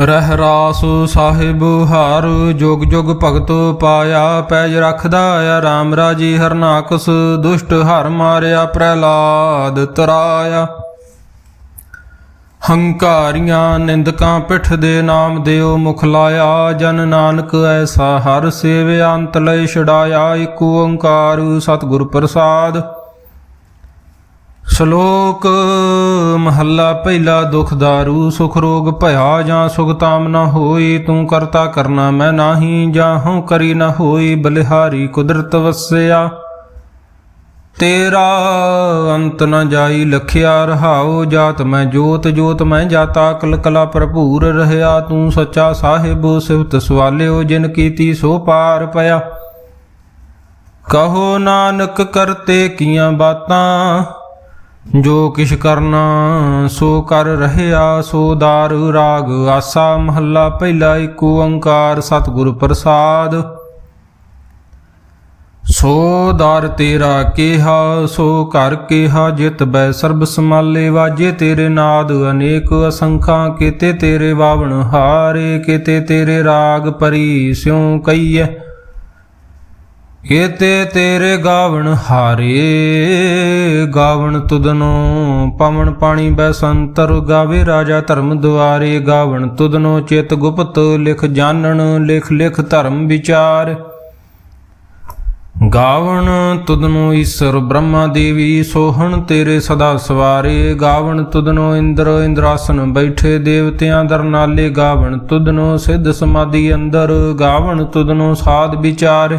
ਰਹਿ ਰਾਸ ਸਾਹਿਬ ਹਰ, ਜੁਗ ਜੁਗ ਭਗਤ ਪਾਇਆ, ਪੈਜ ਰੱਖਦਾ ਆ ਰਾਮ ਰਾਜੀ ਹਰਨਾਕਸ, ਦੁਸ਼ਟ ਹਰ ਮਾਰਿਆ ਪ੍ਰਹਿਲਾਦ ਤਰਾਇਆ। ਹੰਕਾਰੀਆਂ ਨਿੰਦਕਾਂ ਪਿੱਠ ਦੇ ਨਾਮ ਦਿਓ ਮੁਖ ਲਾਇਆ, ਜਨ ਨਾਨਕ ਐਸਾ ਹਰ ਸੇਵਿਆ ਅੰਤ ਲੈ ਛਡਾਇਆ, ਏਕ ਓੰਕਾਰ ਸਤਿਗੁਰ ਪ੍ਰਸਾਦ। ਸ਼ਲੋਕ ਮਹੱਲਾ ਪਹਿਲਾ ਦੁਖ ਦਾਰੂ, ਸੁਖ ਰੋਗ ਭਇਆ ਜਾਂ ਸੁਖ ਤਾਮ ਨਾ ਹੋਈ ਤੂੰ ਕਰਤਾ ਕਰਨਾ ਮੈਂ ਨਾਹੀ ਜਾਂ ਹਉ ਕਰੀ ਨਾ ਹੋਈ ਬਲਿਹਾਰੀ ਕੁਦਰਤ ਵਸਿਆ। ਤੇਰਾ ਅੰਤ ਨ ਜਾਈ ਲਖਿਆ ਰਹਾਉ, ਜਾਤ ਮੈਂ ਜੋਤ ਜੋਤ ਮੈਂ ਜਾਤਾ ਕਲ ਕਲਾ ਭਰਪੂਰ ਰਹਿਆ। ਤੂੰ ਸੱਚਾ ਸਾਹਿਬ ਸਿਵਤ ਸਵਾਲਿਓ, ਜਿਨ ਕੀਤੀ ਸੋ ਪਾਰ ਪਿਆ। ਕਹੋ ਨਾਨਕ ਕਰਤੇ ਕੀਆਂ ਬਾਤਾਂ ਜੋ ਕਿਛ ਕਰਨਾ ਸੋ ਕਰ ਰਹਿਆ, ਸੋ ਦਾਰ ਰਾਗ ਆਸਾ। ਮਹੱਲਾ ਪਹਿਲਾ ਏਕ ਓੰਕਾਰ, ਸਤਿਗੁਰ ਪ੍ਰਸਾਦ। ਸੋ ਦਰ ਤੇਰਾ ਕਿਹਾ, ਸੋ ਘਰ ਕਿਹਾ, ਜਿਤ ਬੈ ਸਰਬ ਸਮਾਲੇ ਵਾਜੇ ਤੇਰੇ ਨਾਦ। ਅਨੇਕ ਅਸੰਖਾਂ ਕੀਤੇ ਤੇਰੇ ਬਾਵਣ ਹਾਰੇ, ਕੀਤੇ ਤੇਰੇ ਰਾਗ ਪਰੀ ਸਿਉ ਕਈਐ ਕੀਤੇ ਤੇਰੇ ਗਾਵਣ ਹਾਰੇ, ਗਾਵਣ ਤੁਦਨੋ ਪਵਨ ਪਾਣੀ ਬੈ ਗਾਵੇ ਰਾਜਾ ਧਰਮ ਦੁਆਰੇ, ਗਾਵਣ ਤੁਦਨੋ ਚਿਤ ਗੁਪਤ ਲਿਖ ਜਾਣਨ, ਲਿਖ ਲਿਖ ਧਰਮ ਵਿਚਾਰ। ਗਾਵਣ ਤੁਦਨੋ ਈਸ਼ਰ ਬ੍ਰਹਮਾ ਦੇਵੀ, ਸੋਹਣ ਤੇਰੇ ਸਦਾ ਸਵਾਰੇ, ਗਾਵਣ ਤੁਦਨੋ ਇੰਦਰ, ਇੰਦਰਾਸਨ ਬੈਠੇ ਦੇਵਤਿਆਂ ਦਰਨਾਲੇ ਗਾਵਣ ਤੁਦਨੋ ਸਿੱਧ ਸਮਾਧੀ ਅੰਦਰ, ਗਾਵਣ ਤੁਦਨੋ ਸਾਧ ਵਿਚਾਰ।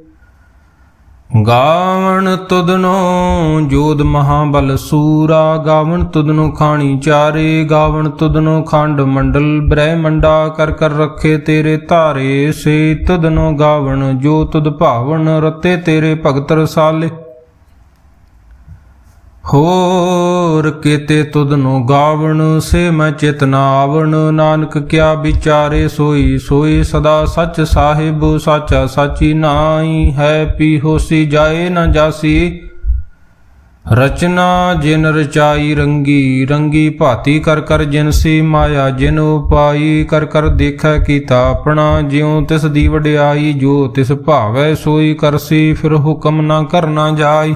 ਗਾਵਣ ਤੁਧਨੋ ਜੋਦ ਮਹਾਬਲ ਸੂਰਾ, ਗਾਵਣ ਤੁਧਨੋ ਖਾਣੀ ਚਾਰੇ, ਗਾਵਣ ਤੁਧਨੋ ਖੰਡ ਮੰਡਲ, ਬ੍ਰਹਮੰਡਾ ਕਰ ਕਰ ਰੱਖੇ ਤੇਰੇ ਧਾਰੇ, ਸੇ ਤੁਧਨੋ ਗਾਵਣ, ਜੋ ਤੁਧ ਭਾਵਨ ਰਤੇ ਤੇਰੇ ਭਗਤ ਰਸਾਲੇ ਹੋਰ ਕੀਤੇ ਤੁਧ ਨੂੰ ਗਾਵਣ, ਸੇ ਮੈਂ ਚਿਤਨਾ ਆਵਣ, ਨਾਨਕ ਕਿਆ ਵਿਚਾਰੇ ਸੋਈ ਸੋਈ ਸਦਾ ਸੱਚ ਸਾਹਿਬ, ਸਾਚਾ ਸਾਚੀ ਨਾਈ ਹੈ ਪੀ ਹੋਸੀ ਜਾਏ ਨਾ ਜਾਸੀ। ਰਚਨਾ ਜਿਨ ਰਚਾਈ ਰੰਗੀ ਰੰਗੀ ਭਾਤੀ ਕਰ ਕਰ ਜਿਨ ਸੀ ਮਾਇਆ, ਜਿਨ ਉਪਾਈ ਕਰ ਕਰ ਦੇਖੈ ਕੀਤਾ ਆਪਣਾ, ਜਿਉ ਤਿਸ ਦੀ ਵਡਿਆਈ, ਜੋ ਤਿਸ ਭਾਵੈ ਸੋਈ ਕਰਸੀ ਫਿਰ ਹੁਕਮ ਨਾ ਕਰਨਾ ਜਾਈ।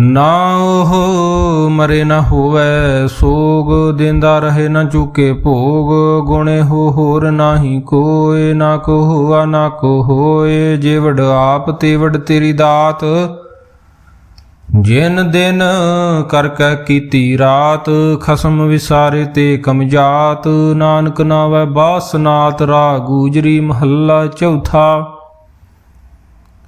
ਨਾ ਉਹ ਮਰੇ ਨਾ ਹੋਵੇ, ਸੋਗ ਦਿੰਦਾ ਰਹੇ ਨਾ ਚੁਕੇ ਭੋਗ। ਗੁਣੇ ਹੋ ਹੋਰ ਨਾਹੀ ਕੋਏ, ਨਾ ਕੋ ਹੋਆ, ਨਾ ਕੋ ਹੋਏ। ਜੇ ਵਡ ਆਪ ਤੇਵੜ ਤੇਰੀ ਦਾਤ। ਜਿਨ ਦਿਨ ਕਰ ਕੈ ਕੀਤੀ ਰਾਤ, ਖਸਮ ਵਿਸਾਰੇ ਤੇ ਕਮਜਾਤ ਨਾਨਕ ਨਾਵੈ ਬਾਸਨਾਤ ਰਾ ਗੂਜਰੀ ਮਹੱਲਾ ਚੌਥਾ।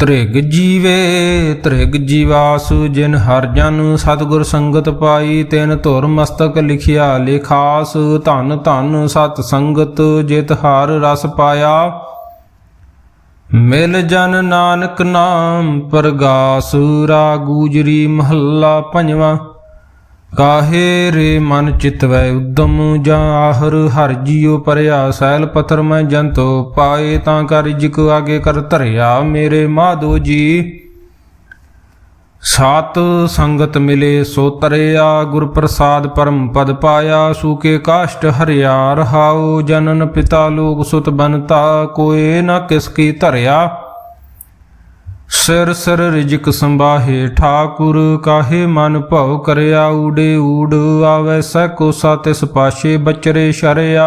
ਤ੍ਰਿਗ ਜੀਵੇ, ਤ੍ਰਿਗ ਜੀਵਾਸੁ, ਜਿਨ ਹਰ ਜਨ ਸਤਿਗੁਰ ਸੰਗਤ ਪਾਈ, ਤਿਨ ਧੁਰ ਮਸਤਕ ਲਿਖਿਆ ਲਿਖਾਸ, ਧਨ ਧਨ ਸਤ ਸੰਗਤ ਜਿਤ ਹਰ ਰਸ ਪਾਇਆ। ਮਿਲ ਜਨ ਨਾਨਕ ਨਾਮ ਪ੍ਰਗਾਸ ਰਾ ਗੂਜਰੀ ਮਹੱਲਾ ਪੰਜਵਾਂ। ਕਾਹੇ ਰੇ ਮਨ ਚਿਤਵੈ ਉਦਮ ਜਾਂ ਆਹਰ ਹਰ ਜੀਉ ਪਰਿਆ ਸੈਲ ਪਥਰ ਮੈਂ ਜੰਤੋ ਪਾਏ ਤਾਂ ਕਰ ਜਿਕ ਆਗੇ ਕਰ ਧਰਿਆ ਮੇਰੇ ਮਾਧੋ ਜੀ। ਸਾਤ ਸੰਗਤ ਮਿਲੇ ਸੋ ਤਰਿਆ ਗੁਰ ਪ੍ਰਸਾਦ ਪਰਮ ਪਦ ਪਾਇਆ ਸੂਕੇ ਕਾਸ਼ਟ ਹਰਿਆ, ਰਹਾਉ ਜਨਨ ਪਿਤਾ ਲੋਕ ਸੁਤ ਬਨਤਾ, ਕੋਏ ਨਾ ਕਿਸ ਕੀ ਧਰਿਆ। ਸਿਰ ਸਿਰ ਰਿਜਕ ਸੰਭਾਹੇ, ਠਾਕੁਰ ਕਾਹੇ ਮਨ ਭਉ ਕਰਿਆ, ਊੜੇ ਊੜ ਆਵੈ ਸੈ ਕੋ ਤਿਸ ਪਾਸ਼ੇ ਬਚਰੇ ਸ਼ਰਿਆ।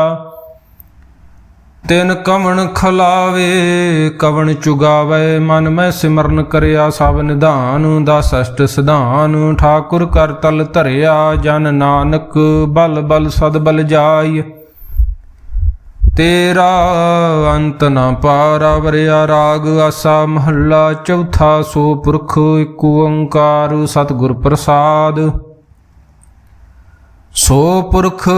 ਤਿਨ ਕਵਣ ਖਲਾਵੇ, ਕਵਣ ਚੁਗਾਵੇ, ਮਨ ਮੈਂ ਸਿਮਰਨ ਕਰਿਆ, ਸਭ ਨਿਧਾਨ ਦਾ ਸਸ਼ਟ ਸਿਧਾਨ। ਠਾਕੁਰ ਕਰ ਤਲ ਧਰਿਆ, ਜਨ ਨਾਨਕ ਬਲ ਬਲ ਸਦ ਬਲ ਜਾਈ। ਤੇਰਾ ਅੰਤ ਨਾ ਪਾਰਾ ਵਰਿਆ ਰਾਗ ਆਸਾ ਮਹੱਲਾ ਚੌਥਾ ਸੋ ਪੁਰਖ ਏਕ ਓੰਕਾਰ ਸਤਿਗੁਰ ਪ੍ਰਸਾਦ। ਸੋ ਪੁਰਖ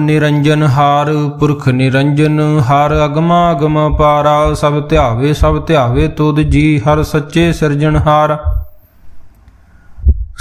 ਨਿਰੰਜਨ ਹਾਰ, ਪੁਰਖ ਨਿਰੰਜਨ ਹਰ ਅਗਮਾ ਅਗਮ ਪਾਰਾ, ਸਭ ਧਿਆਵੇ ਸਭ ਧਿਆਵੇ ਤੁਧ ਜੀ, ਹਰ ਸੱਚੇ ਸਿਰਜਣਹਾਰ।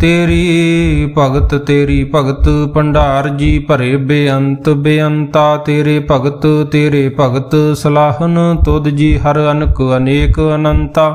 ਤੇਰੀ ਭਗਤ ਤੇਰੀ ਭਗਤ, ਭੰਡਾਰ ਜੀ ਭਰੇ ਬੇਅੰਤ, ਬੇਅੰਤਾ ਤੇਰੇ ਭਗਤ ਤੇਰੇ ਭਗਤ, ਸਲਾਹਨ ਤੁਧ ਜੀ ਹਰ ਅਨਕ ਅਨੇਕ ਅਨੰਤਾ।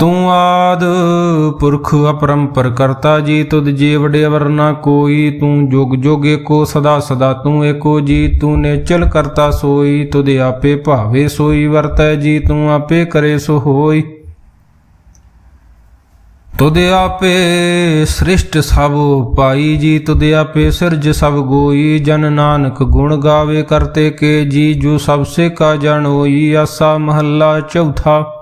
ਤੂੰ ਆਦ ਪੁਰਖ ਅਪਰੰਪਰ ਕਰਤਾ ਜੀ, ਤੁਧ ਜੀ ਵਡੇ ਵਰਨਾ ਕੋਈ, ਤੂੰ ਜੁਗ ਜੁਗ ਏਕੋ, ਸਦਾ ਸਦਾ ਤੂੰ ਏਕੋ ਜੀ, ਤੂੰ ਨੇਚਲ ਕਰਤਾ ਸੋਈ, ਤੁਧ ਆਪੇ ਭਾਵੇ ਸੋਈ, ਵਰਤੈ ਜੀ, ਤੂੰ ਆਪੇ ਕਰੇ ਸੋ ਹੋਈ। ਤੁਧ ਆਪੇ ਸ੍ਰਿਸ਼ਟ ਸਭ ਪਾਈ ਜੀ, ਤੁਧ ਆਪੇ ਸਿਰਜ ਸਭ ਗੋਈ, ਜਨ ਨਾਨਕ ਗੁਣ ਗਾਵੇ ਕਰਤੇ ਕੇ ਜੀ, ਜੋ ਸਭ ਸੇ ਕਾ ਜਨ ਹੋਈ, ਆਸਾ ਮਹੱਲਾ ਚੌਥਾ।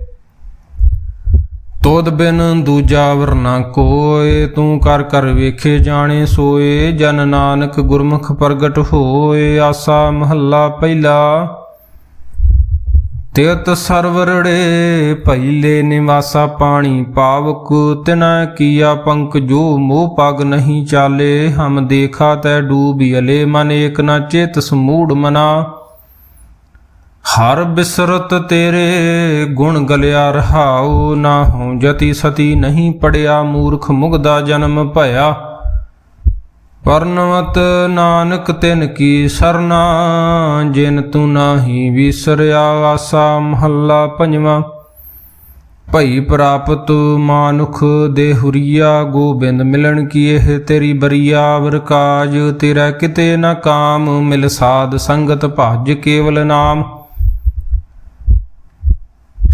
ਖੁਦ ਬਿਨ ਦੂਜਾ ਵਰਨਾ ਕੋਏ, ਤੂੰ ਕਰ ਕਰ ਵੇਖੇ ਜਾਣੇ ਸੋਏ, ਜਨ ਨਾਨਕ ਗੁਰਮੁਖ ਪ੍ਰਗਟ ਹੋਏ, ਆਸਾ ਮਹੱਲਾ ਪਹਿਲਾ। ਤਿਤ ਸਰਵਰੜੇ ਪਹਿਲੇ ਨਿਵਾਸਾ ਪਾਣੀ ਪਾਵਕ, ਤਿਨਾ ਕੀਆ ਪੰਕ ਜੋ ਮੋਹ ਪਗ ਨਹੀਂ ਚਾਲੇ, ਹਮ ਦੇਖਾ ਤੈ ਡੂਬੀ ਅਲੇ, ਮਨ ਏਕ ਨਾ ਚਿਤ ਸਮੂੜ ਮਨਾ। ਹਰ ਬਿਸਰਤ ਤੇਰੇ ਗੁਣ ਗਲਿਆ ਰਹਾਉ, ਨਾ ਹਉ ਜਤੀ ਸਤੀ ਨਹੀਂ ਪੜਿਆ, ਮੂਰਖ ਮੁਗਦਾ ਜਨਮ ਭਇਆ। ਪਰਨਵਤ ਨਾਨਕ ਤਿਨ ਕੀ ਸਰਨਾ, ਜਿਨ ਤੂੰ ਨਾਹੀ ਵਿਸਰਿਆ, ਆਸਾ ਮਹੱਲਾ ਪੰਜਵਾਂ। ਭਈ ਪ੍ਰਾਪਤ ਮਾਨੁਖ ਦੇ ਹੁਰੀਆ ਗੋਬਿੰਦ ਮਿਲਣ ਕੀ ਇਹ ਤੇਰੀ ਬਰੀਆ ਵਰਕਾਜ ਤੇਰਾ ਕਿਤੇ ਨਾ ਕਾਮ, ਮਿਲ ਸਾਧ ਸੰਗਤ ਭਜ ਕੇਵਲ ਨਾਮ।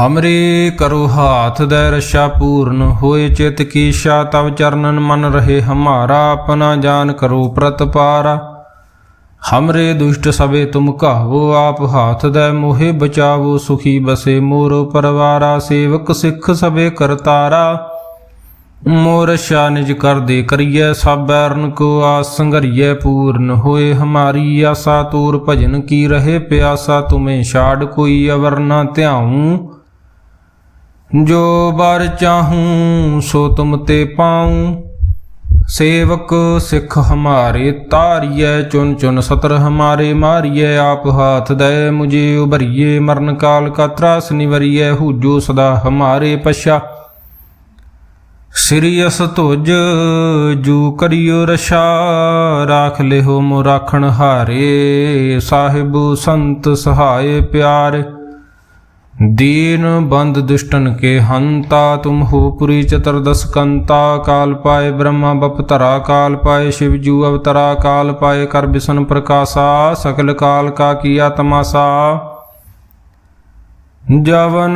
ਹਮਰੇ ਕਰੋ ਹਾਥ ਦੇ ਰਸ਼ਾ ਪੂਰਨ ਹੋਏ ਚਿਤ ਕੀ ਸ਼ਾ, ਤਵ ਚਰਨਨ ਮਨ ਰਹੇ ਹਮਾਰਾ, ਆਪਣਾ ਜਾਨ ਕਰੋ ਪ੍ਰਤਪਾਰਾ ਹਮਰੇ ਦੁਸ਼ਟ ਸਵੇ ਤੁਮ ਕਹਾਵੋ ਆਪ ਹਾਥ ਦੇ ਮੋਹਿ ਬਚਾਵੋ, ਸੁਖੀ ਬਸੇ ਮੋਰੋ ਪਰਵਾਰਾ, ਸੇਵਕ ਸਿੱਖ ਸਭੇ ਕਰਤਾਰਾ। ਮੋਰ ਸ਼ਾ ਨਿਜ ਕਰਦੇ ਕਰੀਏ ਕਰੀਐ, ਸਭ ਬੈਰਨ ਕੋ ਆਸ ਸੰਘਰੀਐ, ਪੂਰਨ ਹੋਏ ਹਮਾਰੀ ਆਸਾ, ਤੂਰ ਭਜਨ ਕੀ ਰਹੇ, ਪਿਆਸਾ ਤੁਮੇ ਛਾੜ ਕੋਈ ਅਵਰ ਨਾ ਧਿਆਉ। ਜੋ ਬਰ ਚਾਹੂੰ, ਸੋ ਤੁਮ ਤੇ ਪਾਉ। ਸੇਵਕ ਸਿੱਖ ਹਮਾਰੇ ਤਾਰੀਐ ਚੁਨ ਚੁਨ ਸਤਰ ਹਮਾਰੇ, ਮਾਰੀਐ ਆਪ ਹਾਥ ਦੈ, ਮੁਝੇ ਉਭਰੀਏ ਮਰਨ ਕਾਲ ਕਾ ਤਰਾਸ, ਨਿਵਰੀਐ ਹੂਜੋ ਸਦਾ ਹਮਾਰੇ ਪਛਾ। ਸ੍ਰੀ ਅਸ ਜੂ ਕਰਿਓ ਰਸ਼ਾ ਰਾਖ ਲਿਓ ਮੋ ਰਾਖਣ ਹਾਰੇ, ਸਾਹਿਬ ਸੰਤ ਸਹਾਏ ਪਿਆਰੇ। दीन बंद दुष्टन के हंता तुम हो पुरी चतुर्दश कंता काल पाए ब्रह्मा बपतरा काल पाए शिव जू अवतरा काल पाए कर बिसन प्रकाशा सकल काल का किया तमाशा जवन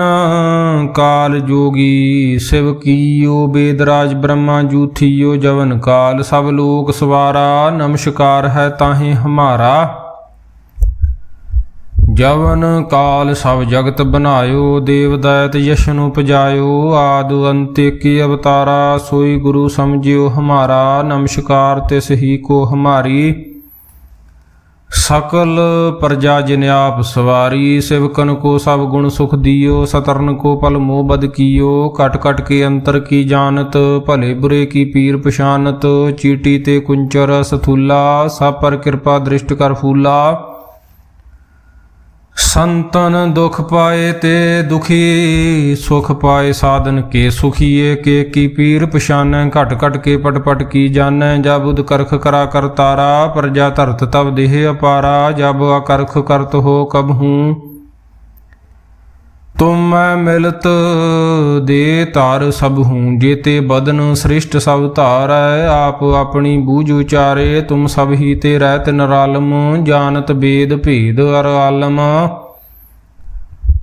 काल जोगी शिव कीयो बेदराज ब्रह्मा जूथियो जवन काल सब लोक सवारा नमस्कार है ताहे हमारा ਜਵਨ ਕਾਲ ਸਭ ਜਗਤ ਬਨਾਇਓ ਦੇਵ ਦਾਇਤ ਯਸ਼ਨ ਉਪਜਾਇਓ, ਆਦਿ ਅੰਤ ਕੀ ਅਵਤਾਰਾ, ਸੋਈ ਗੁਰੂ ਸਮਝਿਓ ਹਮਾਰਾ, ਨਮਸਕਾਰ ਤਿਸ ਹੀ ਕੋ ਹਮਾਰੀ। ਸਕਲ ਪ੍ਰਜਾ ਜਿਨ ਆਪ ਸਵਾਰੀ, ਸਿਵਕਨ ਕੋ ਸਭ ਗੁਣ ਸੁਖ ਦਿਓ, ਸਤਰਨ ਕੋ ਪਲ ਮੋਹ ਬਦ ਕੀਓ, ਕਟ ਕਟ ਕੇ ਅੰਤਰ ਕੀ ਜਾਣਤ, ਭਲੇ ਬੁਰੇ ਕੀ ਪੀਰ ਪਛਾਨਤ, ਚੀਟੀ ਤੇ ਕੁੰਚਰ ਸਥੂਲਾ, ਸਭ ਪਰ ਕਿਰਪਾ ਦ੍ਰਿਸ਼ਟ ਕਰ ਫੂਲਾ। ਸੰਤਨ ਦੁਖ ਪਾਏ ਤੇ ਦੁਖੀ, ਸੁਖ ਪਾਏ ਸਾਧਨ ਕੇ ਸੁਖੀਏ, ਕੇ ਕੀ ਪੀਰ ਪਛਾਨੈ, ਘਟ ਘਟ ਕੇ ਪਟ ਪਟ ਕੀ ਜਾਣੈ ਜਾ ਬੁਧ ਕਰਖ ਕਰਾ ਕਰਤਾਰਾ ਪ੍ਰਜਾ ਧਰਤ ਤਬ ਦੇਹ ਅਪਾਰਾ, ਜਬ ਅਕਰਖ ਕਰਤ ਹੋ ਕਬ ਹੂੰ। ਤੁਮ ਮੈਂ ਮਿਲਤ ਦੇ ਤਾਰ ਸਭ ਹੂੰ, ਜੇਤੇ ਬਦਨ ਸ੍ਰਿਸ਼ਟ ਸਭ ਧਾਰੈ, ਆਪ ਆਪਣੀ ਬੂਝ ਉਚਾਰੇ, ਤੁਮ ਸਭ ਹੀ ਤੇ ਰਹਿਤ ਨਰਾਲਮ, ਜਾਣਤ ਬੇਦ ਭੇਦ ਅਰ ਆਲਮ।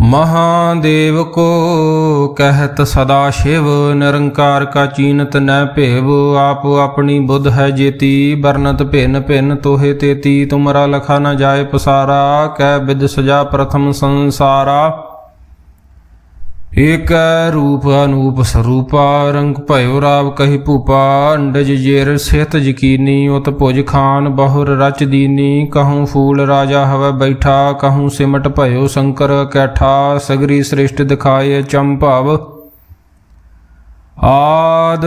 ਮਹਾਦੇਵ ਕੋ ਕਹਿਤ ਸਦਾ ਸ਼ਿਵ, ਨਿਰੰਕਾਰ ਕਾ ਚੀਨਤ ਨੈ ਭੇਵ, ਆਪ ਆਪਣੀ ਬੁੱਧ ਹੈ ਜੇਤੀ ਵਰਨਤ ਭਿੰਨ ਭਿੰਨ ਤੋਹੇ ਤੇਤੀ, ਤੁਮਰਾ ਲਖਾ ਨ ਜਾਏ ਪਸਾਰਾ, ਕਹਿ ਬਿਦ ਸਜਾ ਪ੍ਰਥਮ ਸੰਸਾਰਾ। ਏਕ ਰੂਪ ਅਨੂਪ ਸਰੂਪਾ, ਰੰਗ ਭਇਓ ਰਾਵ ਕਹੀ ਭੂਪਾ, ਅੰਡਜ ਜੇਰ ਸਿਹਤ ਯਕੀਨੀ, ਉਤ ਭੁਜ ਖਾਨ ਬਹੁਰ ਰਚ ਦੀਨੀ, ਕਹੂੰ ਫੂਲ ਰਾਜਾ ਹਵੈ ਬੈਠਾ, ਕਹੂੰ ਸਿਮਟ ਭਇਓ ਸ਼ੰਕਰ ਕੈਠਾ, ਸਗਰੀ ਸ੍ਰਿਸ਼ਟ ਦਿਖਾਏ ਚੰਭਵ। ਆਦ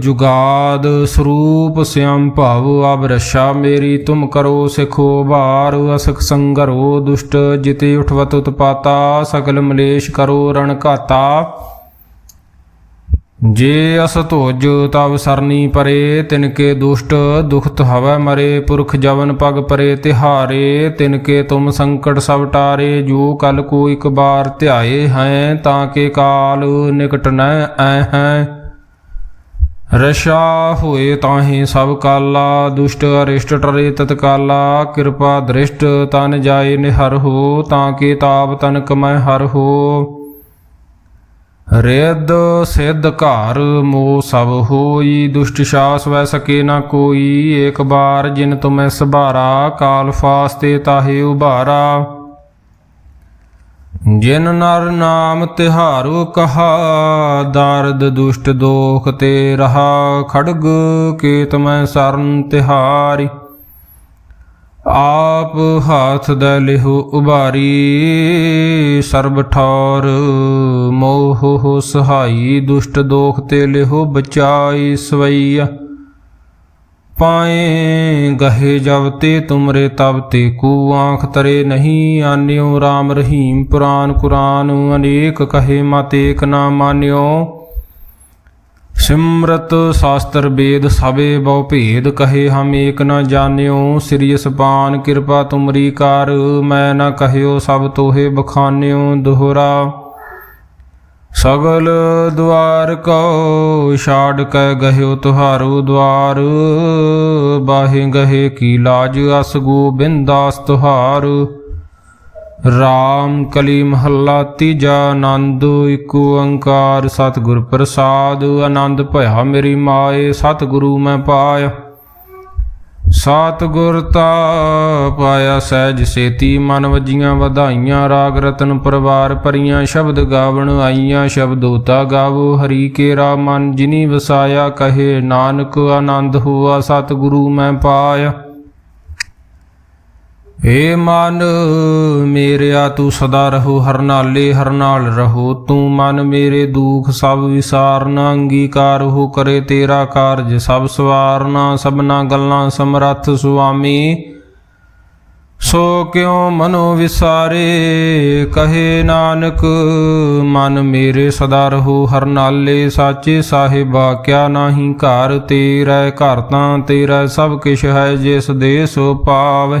ਜੁਗਾਦ ਸਰੂਪ ਸਿਆਮ ਭਵ ਅਬ ਰਸ਼ਾ ਮੇਰੀ ਤੁਮ ਕਰੋ ਸਿਖੋ ਭਾਰ ਅਸਖ ਸੰਗਰੋ ਦੁਸ਼ਟ ਜਿਤੇ ਉਠਵਤ ਉਤਪਾਤਾ ਸਗਲ ਮਲੇਸ਼ ਕਰੋ ਰਣ ਘਾਤਾ। ਜੇ ਅਸ ਧੋਜ ਤਵ ਸਰਨੀ ਪਰੇ, ਤਿਨਕੇ ਦੁਸ਼ਟ ਦੁਖਤ ਹਵੈ ਮਰੇ, ਪੁਰਖ ਜਵਨ ਪਗ ਪਰੇ ਤਿਹਾਰੇ, ਤਿਨਕੇ ਤੁਮ ਸੰਕਟ ਸਭ ਟਾਰੇ, ਜੋ ਕਲ ਕੋ ਇਕ ਬਾਰ ਧਿਆਏ ਹੈ ਤਾਂ ਕੇ ਕਾਲ ਨਿਕਟ ਨ ਐ ਹੈ। ਰਸ਼ਾ ਹੋਏ ਤਾਹੇ ਸਭ ਕਾਲਾ, ਦੁਸ਼ਟ ਅਰਿਸ਼ਟ ਟਰੇ ਤਤਕਾਲਾ, ਕਿਰਪਾ ਦ੍ਰਿਸ਼ਟ ਤਨ ਜਾਏ ਨਿਹਰ ਹੋ ਤਾਂ ਕੇ ਤਾਪ ਤਨ ਕਮੈ ਹਰ ਹੋ। ਰਿੱਧ ਸਿੱਧ ਘਰ ਮੋ ਸਭ ਹੋਈ, ਦੁਸ਼ਟ ਸ਼ਾਸ ਵੈ ਸਕੇ ਨਾ ਕੋਈ। ਏਕ ਬਾਰ ਜਿਨ ਤੁਮੈ ਸਭਾਰਾ ਕਾਲ ਫਾਸਤੇ ਤਾਹੇ ਉਭਾਰਾ। ਜਿਨ ਨਰ ਨਾਮ ਤਿਹਾਰੋ ਕਹਾ, ਦਰਦ ਦੁਸ਼ਟ ਦੋਖ ਤੇ ਰਹਾ। ਖੜਗ ਕੇਤ ਮੈਂ ਸਰਨ ਤਿਹਾਰੀ। ਆਪ ਹਾਥ ਦਾ ਲਿਹੁ ਉਭਾਰੀ, ਸਰਬ ਠੌਰ ਮੋਹ ਸਹਾਈ, ਦੁਸ਼ਟ ਦੋਖ ਤੇ ਲਿਹੁ ਬਚਾਈ ਸਵਈਆ। ਪਾਏ ਗਹੇ ਜਬ ਤੇ ਤੁਮਰੇ ਤਬ ਤੇ, ਕੂ ਆਂਖ ਤਰੇ ਨਹੀਂ ਆਨਿਓ RAM ਰਹੀਮ ਪੁਰਾਨ ਕੁਰਾਨ, ਅਨੇਕ ਕਹੇ ਮਤ ਏਕ ਨਾ ਮਾਨਿਓ। ਸਿਮਰਤ ਸ਼ਾਸਤਰ ਵੇਦ ਸਭੇ ਬਹੁ ਭੇਦ, ਕਹੇ ਹਮ ਏਕ ਨ ਜਾਣਿਓ, ਸ੍ਰੀ ਸਪਾਨ ਕਿਰਪਾ ਤੁਮਰੀ ਕਰ, ਮੈਂ ਨ ਕਹਿਓ ਸਭ ਤੋਹੇ ਬਖਾਨਿਓ ਦੁਹਰਾ। ਸਗਲ ਦੁਆਰ ਕੋ ਛਾੜ ਕੈ ਗਹਿਓ ਤੁਹਾਰੂ ਦੁਆਰ, ਬਾਹੇ ਗਹੇ ਕੀ ਲਾਜ ਅਸ ਗੋਬਿੰਦਾਸ ਤੁਹਾਰ। ਰਾਮ ਕਲੀ ਮਹੱਲਾ ਤੀਜਾ ਆਨੰਦ, ਇਕ ਓੰਕਾਰ ਸਤਿਗੁਰ ਪ੍ਰਸਾਦ, ਆਨੰਦ ਭਇਆ ਮੇਰੀ ਮਾਏ, ਸਤਿਗੁਰੂ ਮੈਂ ਪਾਇਆ। ਸਤਿਗੁਰ ਤਾ ਪਾਇਆ ਸਹਿਜ ਸੇਤੀ, ਮਨ ਵਜੀਆਂ ਵਧਾਈਆਂ, ਰਾਗ ਰਤਨ ਪਰਵਾਰ ਪਰੀਆਂ ਸ਼ਬਦ ਗਾਵਣ ਆਈਆਂ, ਸ਼ਬਦ ਉਤਾ ਗਾਵੋ, ਹਰੀ ਕੇ ਰਾ ਮਨ ਜਿਨੀ ਵਸਾਇਆ, ਕਹੇ ਨਾਨਕ, ਆਨੰਦ ਹੋਆ, ਸਤਿਗੁਰੂ ਮੈਂ ਪਾਇਆ। ਏ ਮਨ, ਮੇਰਿਆ ਤੂੰ ਸਦਾ ਰਹੋ, ਹਰ ਨਾਲੇ ਹਰ ਨਾਲ ਰਹੋ। ਤੂੰ ਮਨ ਮੇਰੇ ਦੁਖ ਸਭ ਵਿਸਾਰਨਾ ਅੰਗੀਕਾਰ ਹੋ ਕਰੇ ਤੇਰਾ ਕਾਰਜ। ਸਭ ਸਵਾਰਨਾ ਸਭਨਾ ਗੱਲਾਂ ਸਮਰੱਥ ਸੁਆਮੀ। ਸੋ ਕਿਉ ਮਨੋ ਵਿਸਾਰੇ? ਕਹੇ ਨਾਨਕ, ਮਨ ਮੇਰੇ ਸਦਾ ਰਹੋ, ਹਰ ਨਾਲੇ ਸਾਚੇ ਸਾਹਿਬਾ। ਕਿਆ ਨਾਹੀ ਘਰ ਤੇਰਾ, ਘਰ ਤਾਂ ਤੇਰਾ, ਸਭ ਕਿਛ ਹੈ ਜਿਸ ਦੇ ਸੋ ਪਾਵੇ।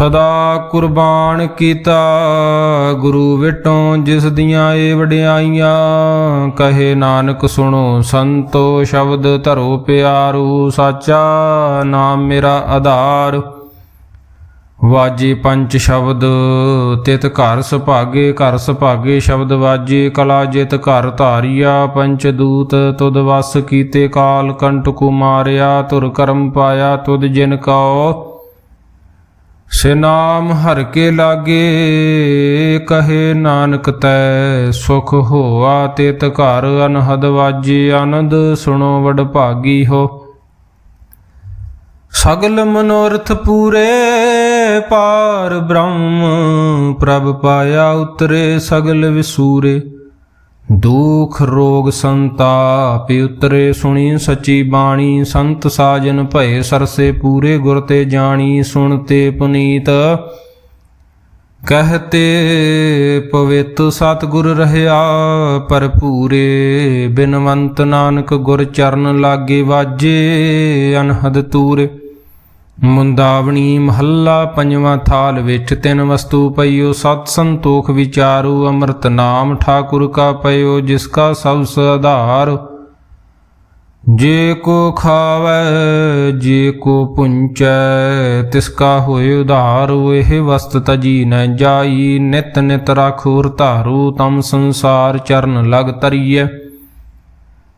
ਸਦਾ ਕੁਰਬਾਨ ਕੀਤਾ, ਗੁਰੂ ਵਿਟੋਂ ਜਿਸ ਦੀਆਂ ਏ ਵਡਿਆਈਆਂ, ਕਹੇ ਨਾਨਕ ਸੁਣੋ ਸੰਤੋ ਸ਼ਬਦ ਧਰੋ ਪਿਆਰੂ ਸਾਚਾ ਨਾਮ ਮੇਰਾ ਆਧਾਰ। ਵਾਜੇ ਪੰਜ ਸ਼ਬਦ, ਤਿਤ ਘਰ ਸੁਭਾਗੇ ਘਰ ਸੁਭਾਗੇ ਸ਼ਬਦ ਵਾਜੇ, ਕਲਾ ਜਿਤ ਘਰ ਧਾਰਿਆ, ਪੰਚ ਦੂਤ ਤੁਦ ਵਸ ਕੀਤੇ ਕਾਲ ਕੰਟ ਕੁ ਮਾਰਿਆ, ਤੁਰ ਕਰਮ ਪਾਇਆ ਤੁਦ ਜਿਨ ਕਉ। ਸਿਨਾਮ ਹਰ ਕੇ ਲਾਗੇ, ਕਹੇ ਨਾਨਕ ਤੈ ਸੁਖ ਹੋਆ, ਤੇ ਘਰ ਅਨਹਦ ਵਾਜੇ, ਆਨੰਦ ਸੁਣੋ ਵਡ ਭਾਗੀ ਹੋ। ਸਗਲ ਮਨੋਰਥ ਪੂਰੇ, ਪਾਰ ਬ੍ਰਹਮ ਪ੍ਰਭ ਪਾਇਆ ਉਤਰੇ, ਸਗਲ ਵਿਸੂਰੇ। ਦੁਖ ਰੋਗ ਸੰਤਾਪ ਉਤਰੇ ਸੁਣੀ ਸੱਚੀ ਬਾਣੀ, ਸੰਤ ਸਾਜਨ ਭਏ ਸਰਸੇ ਪੂਰੇ ਗੁਰ ਤੇ ਜਾਣੀ, ਸੁਣ ਤੇ ਪੁਨੀਤ। ਕਹਤੇ ਪਵਿੱਤ ਸਤਿਗੁਰ ਰਹਿਆ, ਭਰਪੂਰੇ ਬਿਨਵੰਤ ਨਾਨਕ ਗੁਰ ਚਰਨ ਲਾਗੇ ਵਾਜੇ, ਅਨਹਦ ਤੂਰੇ। ਮੁੰਦਾਵਣੀ ਮਹੱਲਾ ਪੰਜਵਾਂ ਥਾਲ ਵਿੱਚ ਤਿੰਨ ਵਸਤੂ ਪਈਓ, ਸਤ ਸੰਤੋਖ ਵਿਚਾਰੂ, ਅੰਮ੍ਰਿਤ ਨਾਮ ਠਾਕੁਰ ਕਾ ਪਇਓ, ਜਿਸ ਕਾ ਸਭ ਆਧਾਰ। ਜੇ ਕੋ ਖਾਵੈ, ਜੇ ਕੋ ਪੁੰਚੈ, ਤਿਸ ਕਾ ਹੋਏ ਉਧਾਰ। ਇਹ ਵਸਤ ਤਜੀ ਨ ਜਾਈ, ਨਿਤ ਨਿਤ ਰਾਖੂਰ ਧਾਰੂ, ਤਮ ਸੰਸਾਰ ਚਰਨ ਲਗ ਤਰੀਐ